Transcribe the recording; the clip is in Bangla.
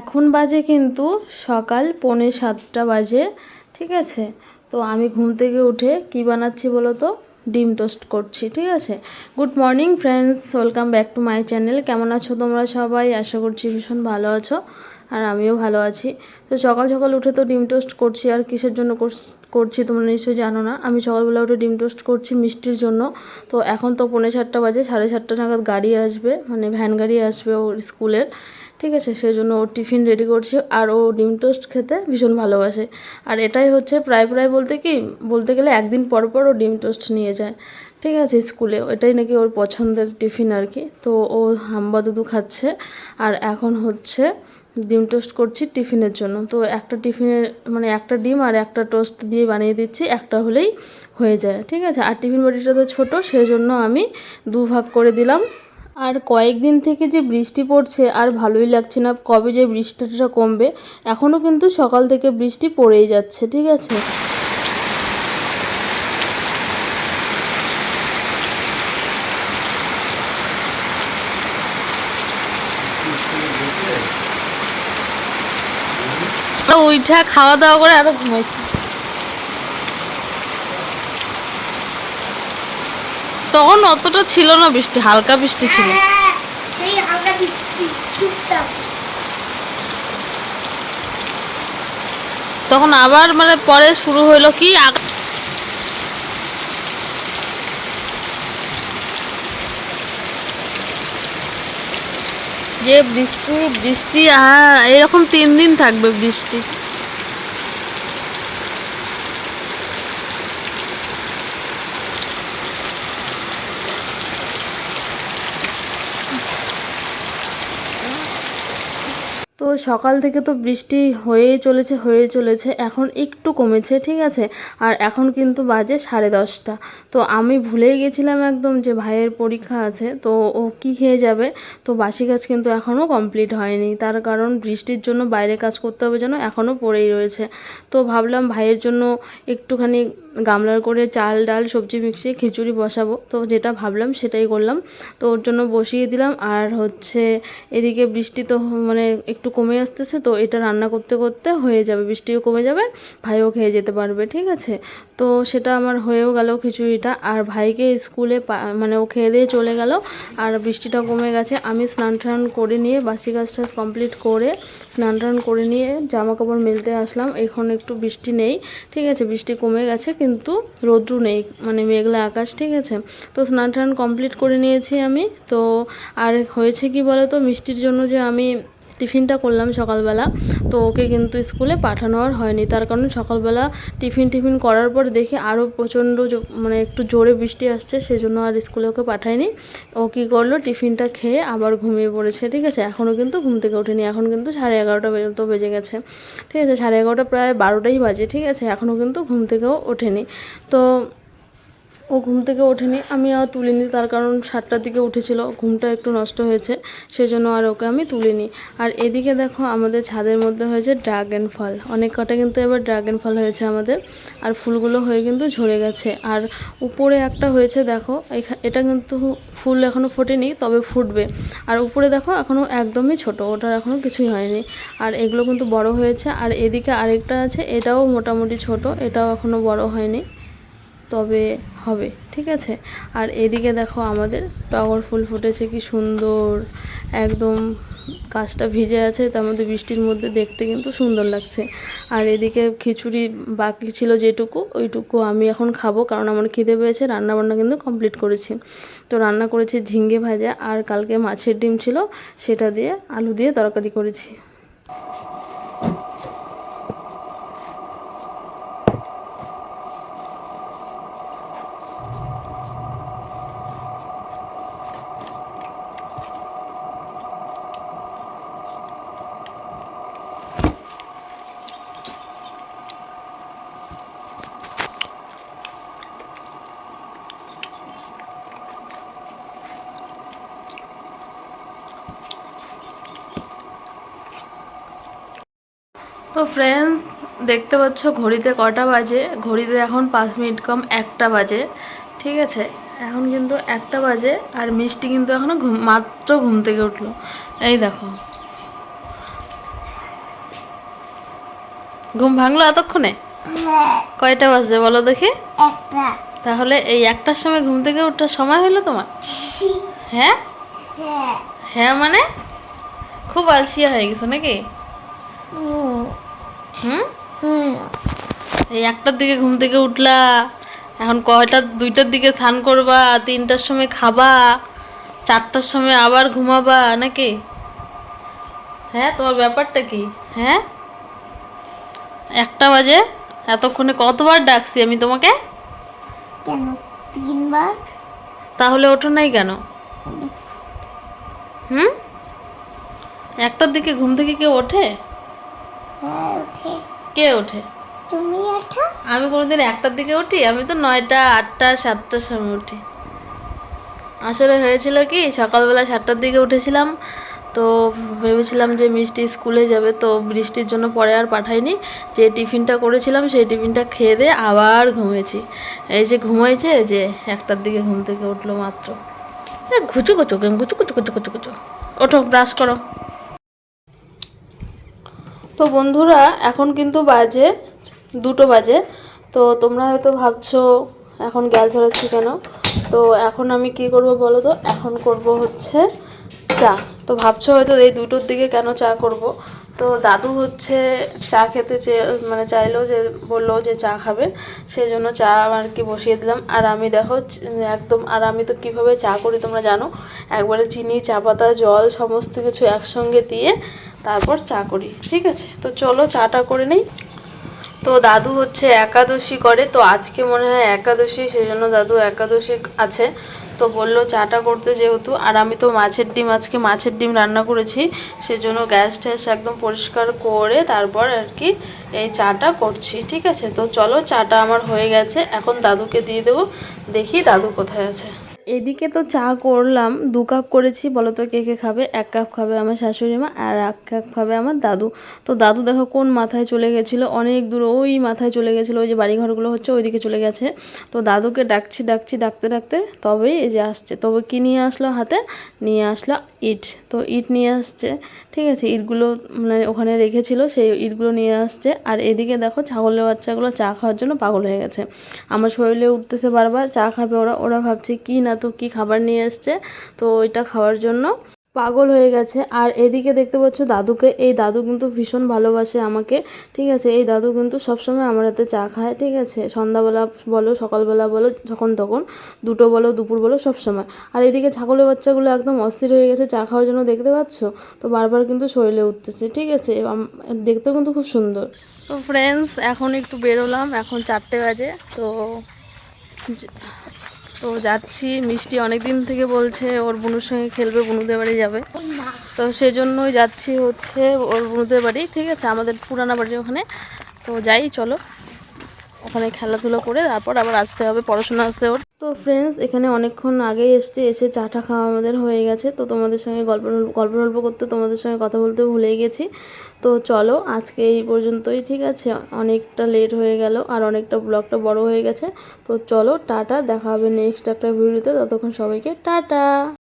এখন বাজে কিন্তু সকাল পৌনে সাতটা বাজে, ঠিক আছে? তো আমি ঘুম থেকে উঠে কি বানাচ্ছি বলো তো? ডিম টোস্ট করছি, ঠিক আছে? Good morning friends welcome back to my channel কেমন আছো তোমরা সবাই? আশা করছি ভীষণ ভালো আছো আর আমিও ভালো আছি। তো সকাল সকাল উঠে তো ডিম টোস্ট করছি, আর কিসের জন্য করছি তোমরা নিশ্চয়ই জানো না। আমি সকালবেলা উঠে ডিম টোস্ট করছি মিষ্টির জন্য। তো এখন তো পৌনে সাতটা বাজে, সাড়ে সাতটা নাগাদ গাড়ি আসবে মানে ভ্যান গাড়ি আসবে ওর স্কুলের। ঠিক আছে সেই জন্য ও টিফিন রেডি করছে আর ও ডিম টোস্ট খেতে ভীষণ ভালোবাসে। আর এটাই হচ্ছে প্রায় প্রায় বলতে কি, বলতে গেলে একদিন পর পর ও ডিম টোস্ট নিয়ে যায়। ঠিক আছে, স্কুলে এটাই নাকি ওর পছন্দের টিফিন আর কি। তো ও হাম্বা দুধু খাচ্ছে আর এখন হচ্ছে ডিম টোস্ট করছি টিফিনের জন্য। তো একটা টিফিনের মানে একটা ডিম আর একটা টোস্ট দিয়ে বানিয়ে দিচ্ছি, একটা হলেই হয়ে যায়। ঠিক আছে, আর টিফিন বাটিটা তো ছোটো সেই জন্য আমি দু ভাগ করে দিলাম। আর কয়েকদিন থেকে যে বৃষ্টি পড়ছে আর ভালোই লাগছে না, কবে যে বৃষ্টিটা কমবে এখনও কিন্তু সকাল থেকে বৃষ্টি পড়েই যাচ্ছে, ঠিক আছে? ওইটা খাওয়া দাওয়া করে আরও ঘুমাইছি। তখন অতটা ছিল না বৃষ্টি হালকা বৃষ্টি ছিল। হ্যাঁ, তখন আবার মানে পরে শুরু হইল কি যে বৃষ্টি বৃষ্টি হ্যাঁ এরকম তিন দিন থাকবে বৃষ্টি। তো সকাল থেকে তো বৃষ্টি হয়েই চলেছে হয়ে চলেছে, এখন একটু কমেছে, ঠিক আছে? আর এখন কিন্তু বাজে সাড়ে দশটা। তো আমি ভুলেই গেছিলাম একদম যে ভাইয়ের পরীক্ষা আছে, তো ও কি খেয়ে যাবে? তো বাসি কাজ কিন্তু এখনও কমপ্লিট হয়নি। তার কারণ বৃষ্টির জন্য বাইরে কাজ করতে হবে যেন এখনও পড়েই রয়েছে। তো ভাবলাম ভাইয়ের জন্য একটুখানি গামলার করে চাল, ডাল, সবজি মিক্সিয়ে খিচুড়ি বসাবো। তো যেটা ভাবলাম সেটাই করলাম। তো ওর জন্য বসিয়ে দিলাম। আর হচ্ছে এদিকে বৃষ্টি তো মানে একটু কমে আসতেছে, তো এটা রান্না করতে করতে হয়ে যাবে, বৃষ্টিও কমে যাবে, ভাইও খেয়ে যেতে পারবে, ঠিক আছে? তো সেটা আমার হয়েও গেল খিচুড়িটা, আর ভাইকে স্কুলে মানে ও খেয়ে দিয়ে চলে গেল, আর বৃষ্টিটা কমে গেছে। আমি স্নান টান করে নিয়ে বাসি কাজ টাজ কমপ্লিট করে স্নান টান করে নিয়ে জামা কাপড় মেলতে আসলাম। এখন একটু বৃষ্টি নেই, ঠিক আছে? বৃষ্টি কমে গেছে, কিন্তু রোদ্রু নেই মানে মেঘলা আকাশ, ঠিক আছে? তো স্নান টান কমপ্লিট করে নিয়েছি আমি। তো আর হয়েছে কি বলো তো মিষ্টির জন্য যে আমি টিফিনটা করলাম সকালবেলা। তো ওকে কিন্তু স্কুলে পাঠানো আর হয়নি। তার কারণ সকালবেলা টিফিন টিফিন করার পর দেখি আরও প্রচণ্ড মানে একটু জোরে বৃষ্টি আসছে, সেজন্য আর স্কুলে ওকে পাঠায়নি। ও কী করল, টিফিনটা খেয়ে আবার ঘুমিয়ে পড়েছে, ঠিক আছে? এখনও কিন্তু ঘুম থেকে ওঠেনি। এখন কিন্তু সাড়ে এগারোটা পর্যন্ত বেজে গেছে, ঠিক আছে? সাড়ে এগারোটা প্রায় বারোটাই বাজে, ঠিক আছে? এখনও কিন্তু ঘুম থেকেও ওঠেনি। তো ও ঘুম থেকে ওঠেনি। আমি আর তুলিনি, তার কারণ সাতটার দিকে উঠেছিল। ঘুমটা একটু নষ্ট হয়েছে, সেজন্য আর ওকে আমি তুলিনি। আর এদিকে দেখো, আমাদের ছাদের মধ্যে হয়েছে ড্রাগন ফল। অনেক কটা কিন্তু এবার ড্রাগন ফল হয়েছে আমাদের। আর ফুলগুলো হয়ে কিন্তু ঝরে গেছে। আর উপরে একটা হয়েছে, দেখো এটা কিন্তু ফুল এখনও ফোটেনি, তবে ফুটবে। আর উপরে দেখো এখনও একদমই ছোট, ওটার এখনও কিছুই হয়নি। আর এগুলো কিন্তু বড় হয়েছে। আর এদিকে আরেকটা আছে, এটাও মোটামুটি ছোট, এটাও এখনও বড় হয়নি। তবে হবে, ঠিক আছে? আর এদিকে দেখো আমাদের টগর ফুল ফুটেছে, কি সুন্দর। একদম গাছটা ভিজে আছে, তার মধ্যে বৃষ্টির মধ্যে দেখতে কিন্তু সুন্দর লাগছে। আর এদিকে খিচুড়ি বাকি ছিল যেটুকু, ওইটুকু আমি এখন খাব, কারণ আমার খিদে পেয়েছে, রান্নাবান্না কিন্তু কমপ্লিট করেছি। তো রান্না করেছি ঝিঙ্গে ভাজা, আর কালকে মাছের ডিম ছিল, সেটা দিয়ে আলু দিয়ে তরকারি করেছি। তো ফ্রেন্ডস দেখতে পাচ্ছ ঘড়িতে কটা বাজে। ঘড়িতে এখন পাঁচ মিনিট কম একটা বাজে ঠিক আছে? এখন কিন্তু একটা বাজে আর মিষ্টি কিন্তু এখনও ঘুম মাত্র ঘুম থেকে উঠল। এই দেখো। ঘুম ভাঙলো এতক্ষণে? কয়টা বাজছে বলো দেখি? তাহলে এই একটার সময় ঘুম থেকে ওঠার সময় হলো তোমার? হ্যাঁ? হ্যাঁ। হ্যাঁ মানে? খুব আলসিয়া হয়ে গেছো নাকি? এই একটার দিকে ঘুম থেকে উঠলা এখন কয়টা দুইটার দিকে স্নান করবা তিনটার সময় খাবা চারটার সময় আবার ঘুমাবা নাকি? হ্যাঁ তোমার ব্যাপারটা কি? হ্যাঁ? একটা বাজে এতক্ষণে কতবার ডাকছি আমি তোমাকে? কেন? তিনবার? তাহলে ওঠো নাই কেন? হুম? একটার দিকে ঘুম থেকে কেউ ওঠে? উঠে কে ওঠে? তুমি একটা আমি কোনোদিন একটার দিকে উঠি? আমি তো নয়টা আটটা সাতটার সময় উঠি। আসলে হয়েছিল কি সকালবেলা সাতটার দিকে উঠেছিলাম তো ভেবেছিলাম যে মিষ্টি স্কুলে যাবে তো বৃষ্টির জন্য পরে আর পাঠাইনি। যে টিফিনটা করেছিলাম সেই টিফিনটা খেয়ে দিয়ে আবার ঘুমিয়েছি এই যে ঘুমাইছে যে একটার দিকে ঘুম থেকে উঠল মাত্র। ঘুচু ঘুচু ঘুচু ঘুচু ঘুচু ঘুচু ঘুচু। ওঠো ব্রাশ করো। তো বন্ধুরা, এখন কিন্তু বাজে, দুটো বাজে, তো তোমরা হয়তো ভাবছ, এখন গ্যাস ধরাচ্ছি কেন? তো এখন আমি কি করব বলো তো? এখন করব হচ্ছে চা। তো ভাবছ হয়তো এই দুটোর দিকে কেন চা করব? তো দাদু হচ্ছে চা খেতে চেয়ে মানে চাইলো যে, বলল যে চা খাবে সেই জন্য চা আর কি বসিয়ে দিলাম। আর আমি দেখো, একদম, আর আমি তো কীভাবে চা করি তোমরা জানো? একবারে চিনি, চা পাতা, জল, সমস্ত কিছু একসঙ্গে দিয়ে তারপর চা করি, ঠিক আছে? তো চলো চাটা করে নিই। তো দাদু হচ্ছে একাদশী করে, তো আজকে মনে হয় একাদশী সেই জন্য দাদু একাদশী আছে। তো বলল চাটা করতে যেহেতু, আর আমি তো মাছের ডিম, আজকে মাছের ডিম রান্না করেছি, সেজন্য গ্যাস ট্যাস একদম পরিষ্কার করে তারপর আর কি এই চাটা করছি, ঠিক আছে? তো চলো চাটা আমার হয়ে গেছে, এখন দাদুকে দিয়ে দেবো, দেখি দাদু কোথায় আছে। এদিকে তো চা করলাম, দু কাপ করেছি, বলো তো কে কে খাবে? এক কাপ খাবে আমার শাশুড়ি মা আর এক কাপ খাবে আমার দাদু। তো দাদু দেখো কোন মাথায় চলে গেছিল, অনেক দূর ওই মাথায় চলে গেছিল, ওই যে বাড়িঘরগুলো হচ্ছে ওইদিকে চলে গেছে। তো দাদুকে ডাকছি ডাকছি, ডাকতে ডাকতে তবেই এই যে আসছে। তবে কি নিয়ে আসলো হাতে? নিয়ে আসলো ইট। তো ইট নিয়ে আসছে। ঠিক আছে, ইটগুলো মানে ওখানে রেখেছিল, সেই ইটগুলো নিয়ে আসছে। আর এদিকে দেখো, ছাগলের বাচ্চাগুলো চা খাওয়ার জন্য পাগল হয়ে গেছে। আমার শরীরে উঠতেছে বারবার, চা খাবে ওরা ওরা ভাবছে, কি না তো কি খাবার নিয়ে এসছে? তো ওইটা খাওয়ার জন্য পাগল হয়ে গেছে। আর এদিকে দেখতে পাচ্ছ দাদুকে। এই দাদু কিন্তু ভীষণ ভালোবাসে আমাকে, ঠিক আছে? এই দাদু কিন্তু সবসময় আমার হাতে চা খায়, ঠিক আছে? সন্ধ্যাবেলা বলো, সকালবেলা বলো, যখন তখন। দুটো বলো, দুপুর বলো, সবসময়। আর এদিকে ছাগলের বাচ্চাগুলো একদম অস্থির হয়ে গেছে, চা খাওয়ার জন্য দেখতে পাচ্ছ? তো বারবার কিন্তু শরীরে উঠতেছে, ঠিক আছে? দেখতেও কিন্তু খুব সুন্দর। তো ফ্রেন্ডস এখন একটু বেরোলাম। এখন চারটে বাজে, তো তো যাচ্ছি, মিষ্টি অনেক দিন থেকে বলছে ওর বুনুর সঙ্গে খেলবে, বুনুদের বাড়ি যাবে। তো সেই জন্যই যাচ্ছি হচ্ছে ওর বুনুদের বাড়ি, ঠিক আছে? আমাদের পুরানা বাড়ি ওখানে। তো যাই, চলো। ওখানে খেলাধুলো করে তারপর আবার আসতে হবে, পড়াশোনা আসতে ওর তো ফ্রেন্ডস এখানে অনেকক্ষণ আগেই এসছে, এসে চাটা খাওয়া আমাদের হয়ে গেছে। তো তোমাদের সঙ্গে গল্প গল্প গল্প করতে তোমাদের সঙ্গে কথা বলতে ভুলে গেছি। তো চলো, আজকে এই পর্যন্তই, ঠিক আছে? অনেকটা লেট হয়ে গেল, আর অনেকটা ব্লগটা বড় হয়ে গেছে। তো চলো, টাটা, দেখা হবে নেক্সট একটা ভিডিওতে। ততক্ষণ সবাইকে টাটা!